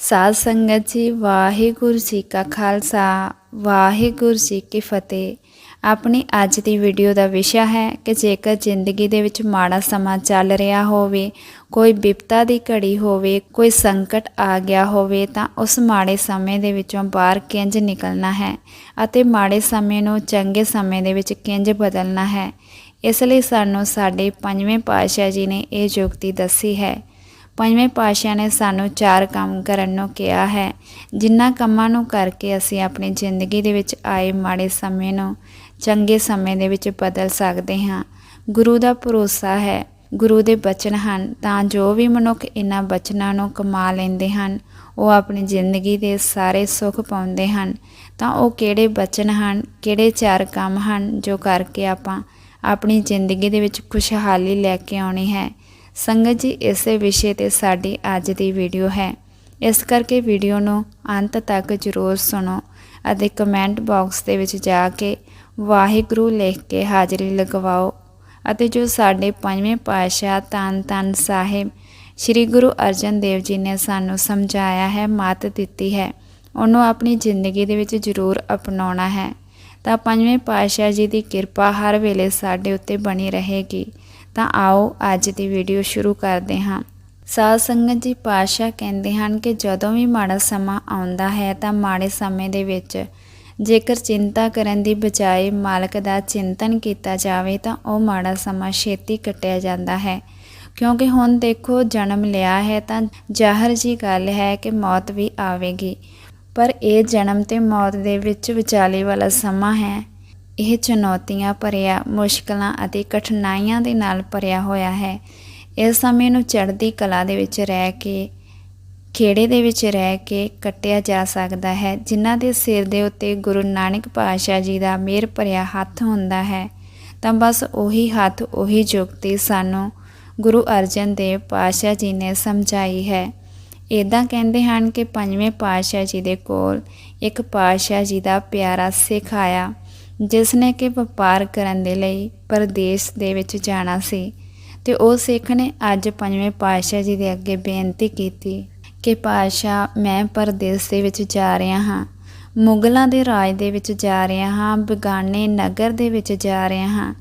ਸਾਧ ਸੰਗਤ ਜੀ, ਵਾਹਿਗੁਰੂ ਜੀ ਕਾ ਖਾਲਸਾ, ਵਾਹਿਗੁਰੂ ਜੀ ਕੀ ਫਤਿਹ। ਆਪਣੀ ਅੱਜ ਦੀ ਵੀਡੀਓ ਦਾ ਵਿਸ਼ਾ ਹੈ ਕਿ ਜੇਕਰ ਜ਼ਿੰਦਗੀ ਦੇ ਵਿੱਚ ਮਾੜਾ ਸਮਾਂ ਚੱਲ ਰਿਹਾ ਹੋਵੇ, ਕੋਈ ਵਿਪਤਾ ਦੀ ਘੜੀ ਹੋਵੇ, ਕੋਈ ਸੰਕਟ ਆ ਗਿਆ ਹੋਵੇ, ਤਾਂ ਉਸ ਮਾੜੇ ਸਮੇਂ ਦੇ ਵਿੱਚੋਂ ਬਾਹਰ ਕਿੰਜ ਨਿਕਲਣਾ ਹੈ ਅਤੇ ਮਾੜੇ ਸਮੇਂ ਨੂੰ ਚੰਗੇ ਸਮੇਂ ਦੇ ਵਿੱਚ ਕਿੰਜ ਬਦਲਣਾ ਹੈ। ਇਸ ਲਈ ਸਾਨੂੰ ਸਾਡੇ ਪੰਜਵੇਂ ਪਾਤਸ਼ਾਹ ਜੀ ਨੇ ਇਹ ਯੁਕਤੀ ਦੱਸੀ ਹੈ ਪੰਜਵੇਂ ਪਾਤਸ਼ਾਹ ਨੇ ਸਾਨੂੰ ਚਾਰ ਕੰਮ ਕਰਨ ਨੂੰ ਕਿਹਾ ਹੈ। ਜਿਨ੍ਹਾਂ ਕੰਮਾਂ ਨੂੰ ਕਰਕੇ ਅਸੀਂ ਆਪਣੀ ਜ਼ਿੰਦਗੀ ਦੇ ਵਿੱਚ ਆਏ ਮਾੜੇ ਸਮੇਂ ਨੂੰ ਚੰਗੇ ਸਮੇਂ ਦੇ ਵਿੱਚ ਬਦਲ ਸਕਦੇ ਹਾਂ। ਗੁਰੂ ਦਾ ਭਰੋਸਾ ਹੈ, ਗੁਰੂ ਦੇ ਬਚਨ ਹਨ, ਤਾਂ ਜੋ ਵੀ ਮਨੁੱਖ ਇਹਨਾਂ ਬਚਨਾਂ ਨੂੰ ਕਮਾ ਲੈਂਦੇ ਹਨ, ਉਹ ਆਪਣੀ ਜ਼ਿੰਦਗੀ ਦੇ ਸਾਰੇ ਸੁੱਖ ਪਾਉਂਦੇ ਹਨ। ਤਾਂ ਉਹ ਕਿਹੜੇ ਬਚਨ ਹਨ, ਕਿਹੜੇ ਚਾਰ ਕੰਮ ਹਨ, ਜੋ ਕਰਕੇ ਆਪਾਂ ਆਪਣੀ ਜ਼ਿੰਦਗੀ ਦੇ ਵਿੱਚ ਖੁਸ਼ਹਾਲੀ ਲੈ ਕੇ ਆਉਣੀ ਹੈ? ਸੰਗਤ ਜੀ, ਇਸੇ ਵਿਸ਼ੇ ਤੇ ਸਾਡੀ ਅੱਜ ਦੀ ਵੀਡੀਓ ਹੈ। ਇਸ ਕਰਕੇ ਵੀਡੀਓ ਨੂੰ ਅੰਤ ਤੱਕ ਜ਼ਰੂਰ ਸੁਣੋ ਅਤੇ ਕਮੈਂਟ ਬਾਕਸ ਦੇ ਵਿੱਚ ਜਾ ਕੇ ਵਾਹਿਗੁਰੂ ਲਿਖ ਕੇ ਹਾਜ਼ਰੀ ਲਗਵਾਓ ਅਤੇ ਜੋ ਸਾਡੇ ਪੰਜਵੇਂ ਪਾਤਸ਼ਾਹ ਤਨ ਤਨ ਸਾਹਿਬ ਸ੍ਰੀ ਗੁਰੂ ਅਰਜਨ ਦੇਵ ਜੀ ਨੇ ਸਾਨੂੰ ਸਮਝਾਇਆ ਹੈ, ਮੱਤ ਦਿੱਤੀ ਹੈ, ਉਹਨੂੰ ਆਪਣੀ ਜ਼ਿੰਦਗੀ ਦੇ ਵਿੱਚ ਜ਼ਰੂਰ ਅਪਣਾਉਣਾ ਹੈ। ਤਾਂ ਪੰਜਵੇਂ ਪਾਤਸ਼ਾਹ ਜੀ ਦੀ ਕਿਰਪਾ ਹਰ ਵੇਲੇ ਸਾਡੇ ਉੱਤੇ ਬਣੀ ਰਹੇਗੀ। ਤਾਂ ਆਓ ਅੱਜ ਦੀ ਵੀਡੀਓ ਸ਼ੁਰੂ ਕਰਦੇ ਹਾਂ। ਸਾਧ ਸੰਗਤ ਜੀ ਪਾਤਸ਼ਾਹ ਕਹਿੰਦੇ ਹਨ ਕਿ ਜਦੋਂ ਵੀ ਮਾੜਾ ਸਮਾਂ ਆਉਂਦਾ ਹੈ ਤਾਂ ਮਾੜੇ ਸਮੇਂ ਦੇ ਵਿੱਚ ਜੇਕਰ ਚਿੰਤਾ ਕਰਨ ਦੀ ਬਜਾਏ ਮਾਲਕ ਦਾ ਚਿੰਤਨ ਕੀਤਾ ਜਾਵੇ ਤਾਂ ਉਹ ਮਾੜਾ ਸਮਾਂ ਛੇਤੀ ਕੱਟਿਆ ਜਾਂਦਾ ਹੈ। ਕਿਉਂਕਿ ਹੁਣ ਦੇਖੋ ਜਨਮ ਲਿਆ ਹੈ ਤਾਂ ਜ਼ਾਹਰ ਜੀ ਗੱਲ ਹੈ ਕਿ ਮੌਤ ਵੀ ਆਵੇਗੀ। ਪਰ ਇਹ ਜਨਮ ਤੇ ਮੌਤ ਦੇ ਵਿੱਚ ਵਿਚਾਲੇ ਵਾਲਾ ਸਮਾਂ ਹੈ। ਇਹ ਚੁਣੌਤੀਆਂ ਭਰਿਆ, ਮੁਸ਼ਕਲਾਂ ਅਤੇ ਕਠਿਨਾਈਆਂ ਦੇ ਨਾਲ ਭਰਿਆ ਹੋਇਆ ਹੈ। ਇਸ ਸਮੇਂ ਨੂੰ ਚੜ੍ਹਦੀ ਕਲਾ ਦੇ ਵਿੱਚ ਰਹਿ ਕੇ, ਖੇੜੇ ਦੇ ਵਿੱਚ ਰਹਿ ਕੇ ਕੱਟਿਆ ਜਾ ਸਕਦਾ ਹੈ, ਜਿਨ੍ਹਾਂ ਦੇ ਸਿਰ ਦੇ ਉੱਤੇ ਗੁਰੂ ਨਾਨਕ ਪਾਤਸ਼ਾਹ ਜੀ ਦਾ ਮਿਹਰ ਭਰਿਆ ਹੱਥ ਹੁੰਦਾ ਹੈ। ਤਾਂ ਬਸ ਉਹੀ ਹੱਥ, ਉਹੀ ਜੁਗਤੀ ਸਾਨੂੰ ਗੁਰੂ ਅਰਜਨ ਦੇਵ ਪਾਤਸ਼ਾਹ ਜੀ ਨੇ ਸਮਝਾਈ ਹੈ। ਇਦਾਂ ਕਹਿੰਦੇ ਹਨ ਕਿ ਪੰਜਵੇਂ ਪਾਤਸ਼ਾਹ ਜੀ ਦੇ ਕੋਲ ਇੱਕ ਪਾਤਸ਼ਾਹ ਜੀ ਦਾ ਪਿਆਰਾ ਸਿੱਖ ਆਇਆ। ਜਿਸ ਨੇ ਕਿ ਵਪਾਰ ਕਰਨ ਦੇ ਲਈ ਪਰਦੇਸ ਦੇ ਵਿੱਚ ਜਾਣਾ ਸੀ ਤੇ ਉਹ ਸਿੱਖ ਨੇ ਅੱਜ ਪੰਜਵੇਂ ਪਾਤਸ਼ਾਹ ਜੀ ਦੇ ਅੱਗੇ ਬੇਨਤੀ ਕੀਤੀ ਕਿ ਪਾਤਸ਼ਾਹ, ਮੈਂ ਪਰਦੇਸ ਦੇ ਵਿੱਚ ਜਾ ਰਿਹਾ ਹਾਂ, ਮੁਗਲਾਂ ਦੇ ਰਾਜ ਦੇ ਵਿੱਚ ਜਾ ਰਿਹਾ ਹਾਂ, ਬਗਾਨੇ ਨਗਰ ਦੇ ਵਿੱਚ ਜਾ ਰਿਹਾ ਹਾਂ।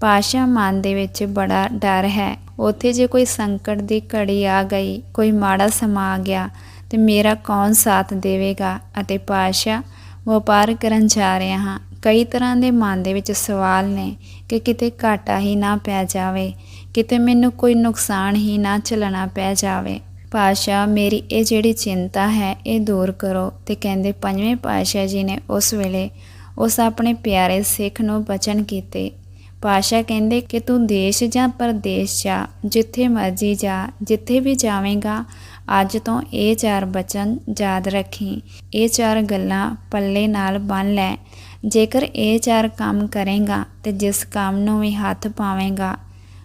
ਪਾਤਸ਼ਾਹ ਮਨ ਦੇ ਵਿੱਚ ਬੜਾ ਡਰ ਹੈ। ਉੱਥੇ ਜੇ ਕੋਈ ਸੰਕਟ ਦੀ ਘੜੀ ਆ ਗਈ, ਕੋਈ ਮਾੜਾ ਸਮਾਂ ਆ ਗਿਆ, ਤੇ ਮੇਰਾ ਕੌਣ ਸਾਥ ਦੇਵੇਗਾ? ਅਤੇ ਪਾਤਸ਼ਾਹ, ਵਪਾਰ ਕਰਨ ਜਾ ਰਿਹਾ ਹਾਂ ਕਈ ਤਰ੍ਹਾਂ ਦੇ ਮਨ ਦੇ ਵਿੱਚ ਸਵਾਲ ਨੇ ਕਿ ਕਿਤੇ ਘਾਟਾ ਹੀ ਨਾ ਪੈ ਜਾਵੇ, ਕਿਤੇ ਮੈਨੂੰ ਕੋਈ ਨੁਕਸਾਨ ਹੀ ਨਾ ਝੱਲਣਾ ਪੈ ਜਾਵੇ। ਪਾਸ਼ਾ ਮੇਰੀ ਇਹ ਜਿਹੜੀ ਚਿੰਤਾ ਹੈ, ਇਹ ਦੂਰ ਕਰੋ। ਤੇ ਕਹਿੰਦੇ, ਪੰਜਵੇਂ ਪਾਸ਼ਾ ਜੀ ਨੇ ਉਸ ਵੇਲੇ ਉਸ ਆਪਣੇ ਪਿਆਰੇ ਸਿੱਖ ਨੂੰ ਬਚਨ ਕੀਤੇ। ਪਾਸ਼ਾ ਕਹਿੰਦੇ ਕਿ, ਤੂੰ ਦੇਸ਼ ਜਾਂ ਪਰਦੇਸ਼ ਜਾ, ਜਿੱਥੇ ਮਰਜ਼ੀ ਜਾ, ਜਿੱਥੇ ਵੀ ਜਾਵੇਂਗਾ, ਅੱਜ ਤੋਂ ਇਹ ਚਾਰ ਬਚਨ ਯਾਦ ਰੱਖੀ। ਇਹ ਚਾਰ ਗੱਲਾਂ ਪੱਲੇ ਨਾਲ ਬੰਨ ਲੈ। ਜੇਕਰ ਇਹ ਚਾਰ ਕੰਮ ਕਰੇਗਾ ਤੇ ਜਿਸ ਕੰਮ ਨੂੰ ਵੀ ਹੱਥ ਪਾਵੇਂਗਾ,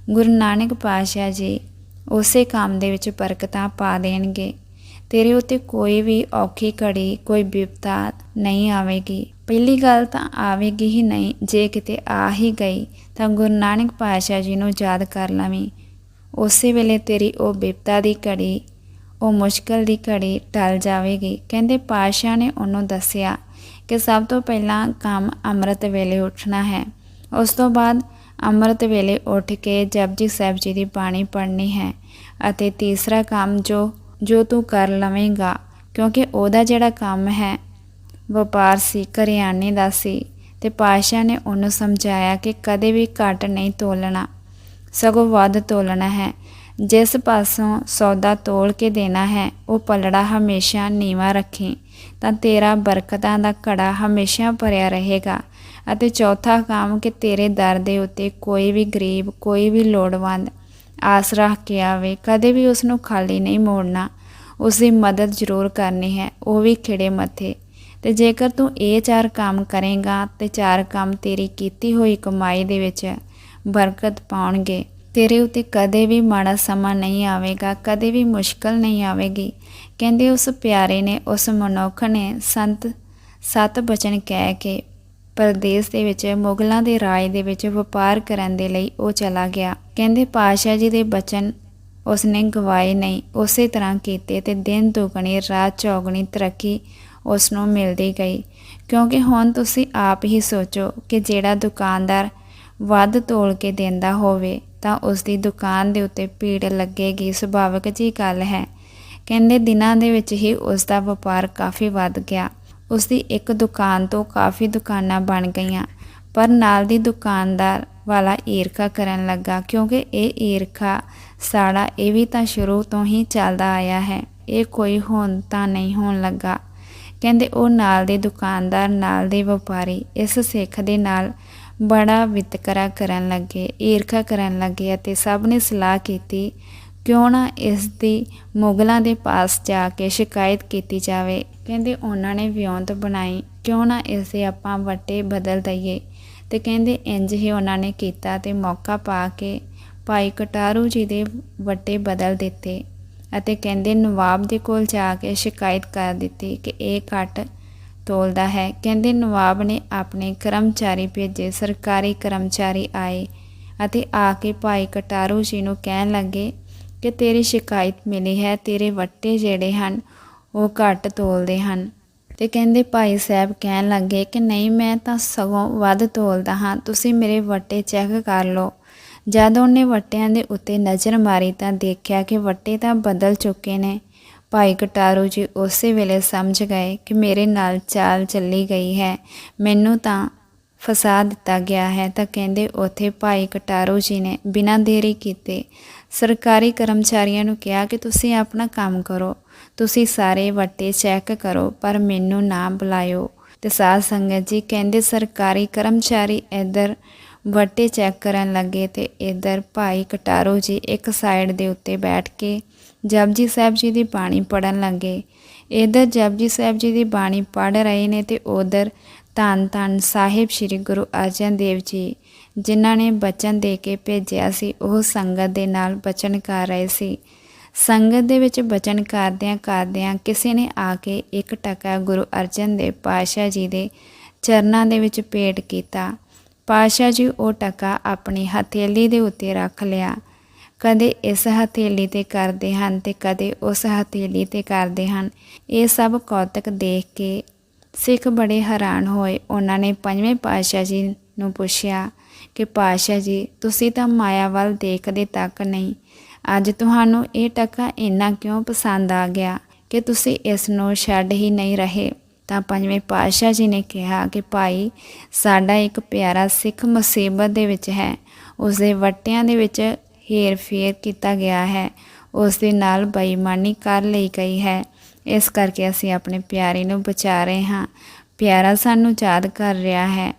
ਗੁਰੂ ਨਾਨਕ ਪਾਤਸ਼ਾਹ ਜੀ ਉਸੇ ਕੰਮ ਦੇ ਵਿੱਚ ਬਰਕਤਾਂ ਪਾ ਦੇਣਗੇ। ਤੇਰੇ ਉੱਤੇ ਕੋਈ ਵੀ ਔਖੀ ਘੜੀ, ਕੋਈ ਵਿਪਤਾ ਨਹੀਂ ਆਵੇਗੀ। ਪਹਿਲੀ ਗੱਲ ਤਾਂ ਆਵੇਗੀ ਹੀ ਨਹੀਂ, ਜੇ ਕਿਤੇ ਆ ਹੀ ਗਈ ਤਾਂ ਗੁਰੂ ਨਾਨਕ ਪਾਤਸ਼ਾਹ ਜੀ ਨੂੰ ਯਾਦ ਕਰ ਲਵੀਂ। ਉਸੇ ਵੇਲੇ ਤੇਰੀ ਉਹ ਵਿਪਤਾ ਦੀ ਘੜੀ, ਉਹ ਮੁਸ਼ਕਲ ਦੀ ਘੜੀ ਟਲ ਜਾਵੇਗੀ। ਕਹਿੰਦੇ ਪਾਤਸ਼ਾਹ ਨੇ ਉਹਨੂੰ ਦੱਸਿਆ ਕਿ ਸਭ ਤੋਂ ਪਹਿਲਾਂ ਕੰਮ ਅੰਮ੍ਰਿਤ ਵੇਲੇ ਉੱਠਣਾ ਹੈ। ਉਸ ਤੋਂ ਬਾਅਦ ਅੰਮ੍ਰਿਤ ਵੇਲੇ ਉੱਠ ਕੇ ਜਪਜੀ ਸਾਹਿਬ ਜੀ ਦੀ ਬਾਣੀ ਪੜ੍ਹਨੀ ਹੈ ਅਤੇ ਤੀਸਰਾ ਕੰਮ ਜੋ ਜੋ ਤੂੰ ਕਰ ਲਵੇਂਗਾ, ਕਿਉਂਕਿ ਉਹਦਾ ਜਿਹੜਾ ਕੰਮ ਹੈ, ਵਪਾਰ ਸੀ, ਕਰਿਆਨੇ ਦਾ ਸੀ ਤੇ ਪਾਸ਼ਾ ਨੇ ਉਹਨੂੰ ਸਮਝਾਇਆ ਕਿ ਕਦੇ ਵੀ ਘੱਟ ਨਹੀਂ ਤੋਲਣਾ, ਸਗੋਂ ਵੱਧ ਤੋਲਣਾ ਹੈ। ਜਿਸ ਪਾਸੋਂ ਸੌਦਾ ਤੋਲ ਕੇ ਦੇਣਾ ਹੈ, ਉਹ ਪਲੜਾ ਹਮੇਸ਼ਾ ਨੀਵਾ ਰੱਖੀ। ਤਾਂ ਤੇਰਾ ਬਰਕਤਾਂ ਦਾ ਘੜਾ ਹਮੇਸ਼ਾ ਭਰਿਆ ਰਹੇਗਾ। ਅਤੇ ਚੌਥਾ ਕੰਮ ਕਿ ਤੇਰੇ ਦਰ ਦੇ ਉੱਤੇ ਕੋਈ ਵੀ ਗਰੀਬ, ਕੋਈ ਵੀ ਲੋੜਵੰਦ ਆਸ ਰੱਖ ਕੇ ਆਵੇ, ਕਦੇ ਵੀ ਉਸ ਨੂੰ ਖਾਲੀ ਨਹੀਂ ਮੋੜਨਾ। ਉਸ ਦੀ ਮਦਦ ਜ਼ਰੂਰ ਕਰਨੀ ਹੈ, ਉਹ ਵੀ ਖਿੜੇ ਮੱਥੇ। ਤੇ ਜੇਕਰ ਤੂੰ ਇਹ ਚਾਰ ਕੰਮ ਕਰੇਗਾ, ਤੇ ਚਾਰ ਕੰਮ ਤੇਰੀ ਕੀਤੀ ਹੋਈ ਕਮਾਈ ਦੇ ਵਿੱਚ ਬਰਕਤ ਪਾਉਣਗੇ। ਤੇਰੇ ਉੱਤੇ ਕਦੇ ਵੀ ਮਾੜਾ ਸਮਾਂ ਨਹੀਂ ਆਵੇਗਾ, ਕਦੇ ਵੀ ਮੁਸ਼ਕਲ ਨਹੀਂ ਆਵੇਗੀ। ਕਹਿੰਦੇ ਉਸ ਪਿਆਰੇ ਨੇ, ਉਸ ਮਨੁੱਖ ਨੇ ਸੰਤ ਸਤ ਬਚਨ ਕਹਿ ਕੇ ਪਰਦੇਸ ਦੇ ਵਿੱਚ, ਮੁਗਲਾਂ ਦੇ ਰਾਜ ਦੇ ਵਿੱਚ ਵਪਾਰ ਕਰਨ ਦੇ ਲਈ ਉਹ ਚਲਾ ਗਿਆ। ਕਹਿੰਦੇ ਪਾਸ਼ਾ ਜੀ ਦੇ ਬਚਨ ਉਸਨੇ ਗਵਾਏ ਨਹੀਂ। ਉਸੇ ਤਰ੍ਹਾਂ ਕੀਤੇ ਤੇ ਦਿਨ ਦੁਗਣੀ, ਰਾਤ ਚੌਗਣੀ ਤਰੱਕੀ ਉਸ ਨੂੰ ਮਿਲਦੀ ਗਈ। ਕਿਉਂਕਿ ਹੁਣ ਤੁਸੀਂ ਆਪ ਹੀ ਸੋਚੋ ਕਿ ਜਿਹੜਾ ਦੁਕਾਨਦਾਰ ਵੱਧ ਤੋਲ ਕੇ ਦਿੰਦਾ ਹੋਵੇ ਤਾਂ ਉਸ ਦੀ ਦੁਕਾਨ ਦੇ ਉੱਤੇ ਭੀੜ ਲੱਗੇਗੀ, ਸੁਭਾਵਿਕ ਜੀ ਗੱਲ ਹੈ। ਕਹਿੰਦੇ ਦਿਨਾਂ ਦੇ ਵਿੱਚ ਹੀ ਉਸ ਦਾ ਵਪਾਰ ਕਾਫੀ ਵੱਧ ਗਿਆ। ਉਸ ਦੀ ਇੱਕ ਦੁਕਾਨ ਤੋਂ ਕਾਫੀ ਦੁਕਾਨਾਂ ਬਣ ਗਈਆਂ, ਪਰ ਨਾਲ ਦੀ ਦੁਕਾਨਦਾਰ ਵਾਲਾ ਈਰਖਾ ਕਰਨ ਲੱਗਾ, ਕਿਉਂਕਿ ਇਹ ਈਰਖਾ ਸਾੜਾ ਇਹ ਵੀ ਤਾਂ ਸ਼ੁਰੂ ਤੋਂ ਹੀ ਚੱਲਦਾ ਆਇਆ ਹੈ, ਇਹ ਕੋਈ ਹੁਣ ਤਾਂ ਨਹੀਂ ਹੋਣ ਲੱਗਾ। ਕਹਿੰਦੇ ਉਹ ਨਾਲ ਦੇ ਦੁਕਾਨਦਾਰ, ਨਾਲ ਦੇ ਵਪਾਰੀ, ਇਸ ਸਿੱਖ ਦੇ ਨਾਲ ਬੜਾ ਵਿਤਕਰਾ ਕਰਨ ਲੱਗੇ, ਈਰਖਾ ਕਰਨ ਲੱਗੇ ਅਤੇ ਸਭ ਨੇ ਸਲਾਹ ਕੀਤੀ, ਕਿਉਂ ਨਾ ਇਸ ਦੀ ਮੁਗਲਾਂ ਦੇ ਪਾਸ ਜਾ ਕੇ ਸ਼ਿਕਾਇਤ ਕੀਤੀ ਜਾਵੇ? ਕਹਿੰਦੇ, ਉਹਨਾਂ ਨੇ ਵਿਉਂਤ ਬਣਾਈ, ਕਿਉਂ ਨਾ ਇਸ ਦੇ ਆਪਾਂ ਵੱਟੇ ਬਦਲ ਦਈਏ? ਤੇ ਕਹਿੰਦੇ, ਇੰਜ ਹੀ ਉਹਨਾਂ ਨੇ ਕੀਤਾ ਤੇ ਮੌਕਾ ਪਾ ਕੇ ਭਾਈ ਕਟਾਰੂ ਜੀ ਦੇ ਵੱਟੇ ਬਦਲ ਦਿੱਤੇ ਅਤੇ ਕਹਿੰਦੇ, ਨਵਾਬ ਦੇ ਕੋਲ ਜਾ ਕੇ ਸ਼ਿਕਾਇਤ ਕਰ ਦਿੱਤੀ ਕਿ ਇਹ ਘੱਟ ਤੋਲਦਾ ਹੈ। ਕਹਿੰਦੇ ਨਵਾਬ ਨੇ ਆਪਣੇ ਕਰਮਚਾਰੀ ਭੇਜੇ, ਸਰਕਾਰੀ ਕਰਮਚਾਰੀ ਆਏ ਅਤੇ ਆ ਕੇ ਭਾਈ ਕਟਾਰੂ ਜੀ ਨੂੰ ਕਹਿਣ ਲੱਗੇ ਕਿ ਤੇਰੀ ਸ਼ਿਕਾਇਤ ਮਿਲੀ ਹੈ, ਤੇਰੇ ਵੱਟੇ ਜਿਹੜੇ ਹਨ ਉਹ ਘੱਟ ਤੋਲਦੇ ਹਨ। ਤੇ ਕਹਿੰਦੇ ਭਾਈ ਸਾਹਿਬ ਕਹਿਣ ਲੱਗੇ ਕਿ ਨਹੀਂ, ਮੈਂ ਤਾਂ ਸਗੋਂ ਵੱਧ ਤੋਲਦਾ ਹਾਂ, ਤੁਸੀਂ ਮੇਰੇ ਵੱਟੇ ਚੈੱਕ ਕਰ ਲਓ। ਜਦ ਉਹਨੇ ਵੱਟਿਆਂ ਦੇ ਉੱਤੇ ਨਜ਼ਰ ਮਾਰੀ ਤਾਂ ਦੇਖਿਆ ਕਿ ਵੱਟੇ ਤਾਂ ਬਦਲ ਚੁੱਕੇ ਨੇ। ਭਾਈ ਕਟਾਰੂ ਜੀ ਉਸੇ ਵੇਲੇ ਸਮਝ ਗਏ ਕਿ ਮੇਰੇ ਨਾਲ ਚਾਲ ਚੱਲੀ ਗਈ ਹੈ। ਮੈਨੂੰ ਤਾਂ ਫਸਾ ਦਿੱਤਾ ਗਿਆ ਹੈ। ਤਾਂ ਕਹਿੰਦੇ ਉਥੇ ਭਾਈ ਕਟਾਰੂ ਜੀ ਨੇ ਬਿਨਾਂ ਦੇਰੀ ਕੀਤੇ ਸਰਕਾਰੀ ਕਰਮਚਾਰੀਆਂ ਨੂੰ ਕਿਹਾ ਕਿ ਤੁਸੀਂ ਆਪਣਾ ਕੰਮ ਕਰੋ। ਤੁਸੀਂ ਸਾਰੇ ਵੱਟੇ ਚੈੱਕ ਕਰੋ, ਪਰ ਮੈਨੂੰ ਨਾ ਬੁਲਾਇਓ। ਤੇ ਸਾਧ ਸੰਗਤ ਜੀ ਕਹਿੰਦੇ ਸਰਕਾਰੀ ਕਰਮਚਾਰੀ ਇੱਧਰ ਵੱਟੇ ਚੈੱਕ ਕਰਨ ਲੱਗੇ ਤੇ ਇੱਧਰ ਭਾਈ ਕਟਾਰੂ ਜੀ ਇੱਕ ਸਾਈਡ ਦੇ ਉੱਤੇ ਬੈਠ ਕੇ ਜਪਜੀ ਸਾਹਿਬ ਜੀ ਦੀ ਬਾਣੀ ਪੜਨ ਲੱਗੇ। ਇੱਧਰ ਜਪਜੀ ਸਾਹਿਬ ਜੀ ਦੀ ਬਾਣੀ ਪੜ ਰਹੇ ਨੇ ਤੇ ਉਧਰ ਧੰਨ ਧੰਨ ਸਾਹਿਬ ਸ੍ਰੀ ਗੁਰੂ ਅਰਜਨ ਦੇਵ ਜੀ, ਜਿਨ੍ਹਾਂ ਨੇ ਬਚਨ ਦੇ ਕੇ ਭੇਜਿਆ ਸੀ, ਉਹ ਸੰਗਤ ਦੇ ਨਾਲ ਬਚਨ ਕਰ ਰਹੇ ਸੀ। ਸੰਗਤ ਦੇ ਵਿੱਚ ਬਚਨ ਕਰਦਿਆਂ ਕਰਦਿਆਂ ਕਿਸੇ ਨੇ ਆ ਕੇ ਇੱਕ ਟਕਾ ਗੁਰੂ ਅਰਜਨ ਦੇਵ ਪਾਤਸ਼ਾਹ ਜੀ ਦੇ ਚਰਨਾਂ ਦੇ ਵਿੱਚ ਭੇਟ ਕੀਤਾ। ਪਾਤਸ਼ਾਹ ਜੀ ਉਹ ਟਕਾ ਆਪਣੀ ਹਥੇਲੀ ਦੇ ਉੱਤੇ ਰੱਖ ਲਿਆ। ਕਦੇ ਇਸ ਹਥੇਲੀ ਤੇ ਕਰਦੇ ਹਨ ਤੇ ਕਦੇ ਉਸ ਹਥੇਲੀ ਤੇ ਕਰਦੇ ਹਨ। ਇਹ ਸਭ ਕੌਤਕ ਦੇਖ ਕੇ ਸਿੱਖ ਬੜੇ ਹੈਰਾਨ ਹੋਏ। ਉਹਨਾਂ ਨੇ ਪੰਜਵੇਂ ਪਾਤਸ਼ਾਹ ਜੀ ਨੂੰ ਪੁੱਛਿਆ ਕਿ, ਪਾਤਸ਼ਾਹ ਜੀ, ਤੁਸੀਂ ਤਾਂ ਮਾਇਆ ਵੱਲ ਦੇਖਦੇ ਤੱਕ ਨਹੀਂ। ਅੱਜ ਤੁਹਾਨੂੰ ਇਹ ਟਕਾ ਇੰਨਾ ਕਿਉਂ ਪਸੰਦ ਆ ਗਿਆ ਕਿ ਤੁਸੀਂ ਇਸ ਨੂੰ ਛੱਡ ਹੀ ਨਹੀਂ ਰਹੇ? ਤਾਂ ਪੰਜਵੇਂ ਪਾਤਸ਼ਾਹ ਜੀ ਨੇ ਕਿਹਾ ਕਿ, ਭਾਈ, ਸਾਡਾ ਇੱਕ ਪਿਆਰਾ ਸਿੱਖ ਮੁਸੀਬਤ ਦੇ ਵਿੱਚ ਹੈ। ਉਸ ਦੇ ਵੱਟਿਆਂ ਦੇ ਵਿੱਚ ਹੇਰ ਫੇਰ ਕੀਤਾ ਗਿਆ ਹੈ। ਉਸ ਦੇ ਨਾਲ ਬੇਈਮਾਨੀ ਕਰ ਲਈ ਗਈ ਹੈ। ਇਸ ਕਰਕੇ ਅਸੀਂ ਆਪਣੇ ਪਿਆਰੇ ਨੂੰ ਬਚਾ ਰਹੇ ਹਾਂ। ਪਿਆਰਾ ਸਾਨੂੰ ਯਾਦ ਕਰ ਰਿਹਾ ਹੈ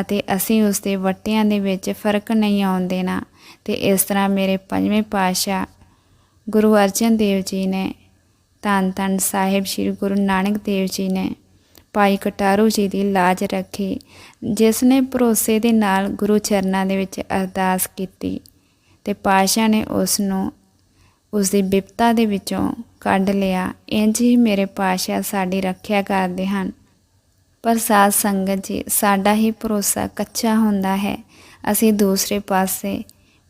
ਅਤੇ ਅਸੀਂ ਉਸ ਦੇ ਵੱਟਿਆਂ ਦੇ ਵਿੱਚ ਫ਼ਰਕ ਨਹੀਂ ਆਉਣ ਦੇਣਾ। ਤੇ ਇਸ ਤਰ੍ਹਾਂ ਮੇਰੇ ਪੰਜਵੇਂ ਪਾਤਸ਼ਾਹ ਗੁਰੂ ਅਰਜਨ ਦੇਵ ਜੀ ਨੇ ਧੰਨ ਧੰਨ ਸਾਹਿਬ ਸ੍ਰੀ ਗੁਰੂ ਨਾਨਕ ਦੇਵ ਜੀ ਨੇ ਭਾਈ ਕਟਾਰੂ ਜੀ ਦੀ ਲਾਜ ਰੱਖੀ ਜਿਸ ਨੇ ਭਰੋਸੇ ਦੇ ਨਾਲ ਗੁਰੂ ਚਰਨਾਂ ਦੇ ਵਿੱਚ ਅਰਦਾਸ ਕੀਤੀ। ਤੇ ਪਾਤਸ਼ਾਹ ਨੇ ਉਸ ਨੂੰ ਉਸ ਦੀ ਬਿਪਤਾ ਦੇ ਵਿੱਚੋਂ ਕੱਢ ਲਿਆ। ਇੰਜ ਹੀ ਮੇਰੇ ਪਾਤਸ਼ਾਹ ਸਾਡੀ ਰੱਖਿਆ ਕਰਦੇ ਹਨ। ਪਰ ਸਾਧ ਸੰਗਤ ਜੀ, ਸਾਡਾ ਹੀ ਭਰੋਸਾ ਕੱਚਾ ਹੁੰਦਾ ਹੈ। ਅਸੀਂ ਦੂਸਰੇ ਪਾਸੇ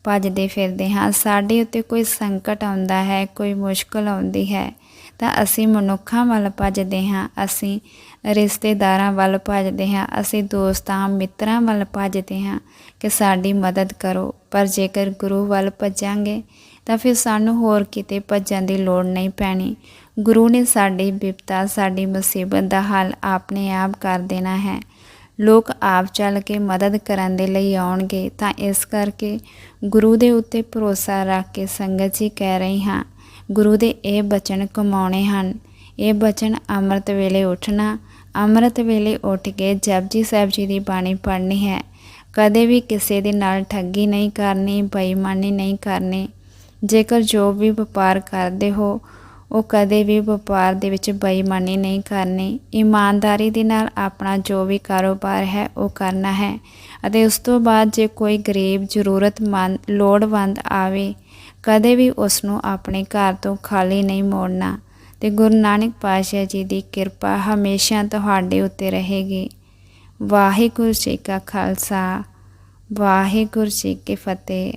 ਭੱਜਦੇ ਫਿਰਦੇ ਹਾਂ। ਸਾਡੇ ਉੱਤੇ ਕੋਈ ਸੰਕਟ ਆਉਂਦਾ ਹੈ, ਕੋਈ ਮੁਸ਼ਕਲ ਆਉਂਦੀ ਹੈ। ਤਾਂ ਅਸੀਂ ਮਨੁੱਖਾਂ ਵੱਲ ਭੱਜਦੇ ਹਾਂ, ਅਸੀਂ ਰਿਸ਼ਤੇਦਾਰਾਂ ਵੱਲ ਭੱਜਦੇ ਹਾਂ, ਅਸੀਂ ਦੋਸਤਾਂ, ਮਿੱਤਰਾਂ ਵੱਲ ਭੱਜਦੇ ਹਾਂ ਕਿ ਸਾਡੀ ਮਦਦ ਕਰੋ। ਪਰ ਜੇਕਰ ਗੁਰੂ ਵੱਲ ਭੱਜਾਂਗੇ, ਤਾਂ ਫਿਰ ਸਾਨੂੰ ਹੋਰ ਕਿਤੇ ਭੱਜਣ ਦੀ ਲੋੜ ਨਹੀਂ ਪੈਣੀ। ਗੁਰੂ ਨੇ ਸਾਡੀ ਵਿਪਤਾ ਸਾਡੀ ਮੁਸੀਬਤ ਦਾ ਹੱਲ ਆਪਣੇ ਆਪ ਕਰ ਦੇਣਾ ਹੈ। ਲੋਕ ਆਪ ਚੱਲ ਕੇ ਮਦਦ ਕਰਨ ਦੇ ਲਈ ਆਉਣਗੇ, ਤਾਂ ਇਸ ਕਰਕੇ ਗੁਰੂ ਦੇ ਉੱਤੇ ਭਰੋਸਾ ਰੱਖ ਕੇ ਸੰਗਤ ਜੀ ਕਹਿ ਰਹੀ ਹਾਂ ਗੁਰੂ ਦੇ ਇਹ ਬਚਨ ਕਮਾਉਣੇ ਹਨ। ਇਹ ਬਚਨ ਅੰਮ੍ਰਿਤ ਵੇਲੇ ਉੱਠਣਾ। ਅੰਮ੍ਰਿਤ ਵੇਲੇ ਉੱਠ ਕੇ ਜਪਜੀ ਸਾਹਿਬ ਜੀ ਦੀ ਬਾਣੀ ਪੜ੍ਹਨੀ ਹੈ। ਕਦੇ ਵੀ ਕਿਸੇ ਦੇ ਨਾਲ ਠੱਗੀ ਨਹੀਂ ਕਰਨੀ, ਬੇਈਮਾਨੀ ਨਹੀਂ ਕਰਨੀ। ਜੇਕਰ ਜੋ ਵੀ ਵਪਾਰ ਕਰਦੇ ਹੋ, ਉਹ ਕਦੇ ਵੀ ਵਪਾਰ ਦੇ ਵਿੱਚ ਬੇਈਮਾਨੀ ਨਹੀਂ ਕਰਨੀ। ਇਮਾਨਦਾਰੀ ਦੇ ਨਾਲ ਆਪਣਾ ਜੋ ਵੀ ਕਾਰੋਬਾਰ ਹੈ, ਉਹ ਕਰਨਾ ਹੈ। ਅਤੇ ਉਸ ਤੋਂ ਬਾਅਦ ਜੇ ਕੋਈ ਗਰੀਬ, ਜ਼ਰੂਰਤਮੰਦ, ਲੋੜਵੰਦ ਆਵੇ ਕਦੇ ਵੀ ਉਸ ਨੂੰ ਆਪਣੇ ਘਰ ਤੋਂ ਖਾਲੀ ਨਹੀਂ ਮੋੜਨਾ। ਤੇ ਗੁਰੂ ਨਾਨਕ ਪਾਤਸ਼ਾਹ ਜੀ ਦੀ ਕਿਰਪਾ ਹਮੇਸ਼ਾ ਤੁਹਾਡੇ ਉੱਤੇ ਰਹੇਗੀ। ਵਾਹਿਗੁਰੂ ਜੀ ਕਾ ਖਾਲਸਾ, ਵਾਹਿਗੁਰੂ ਜੀ ਕੀ ਫਤਿਹ।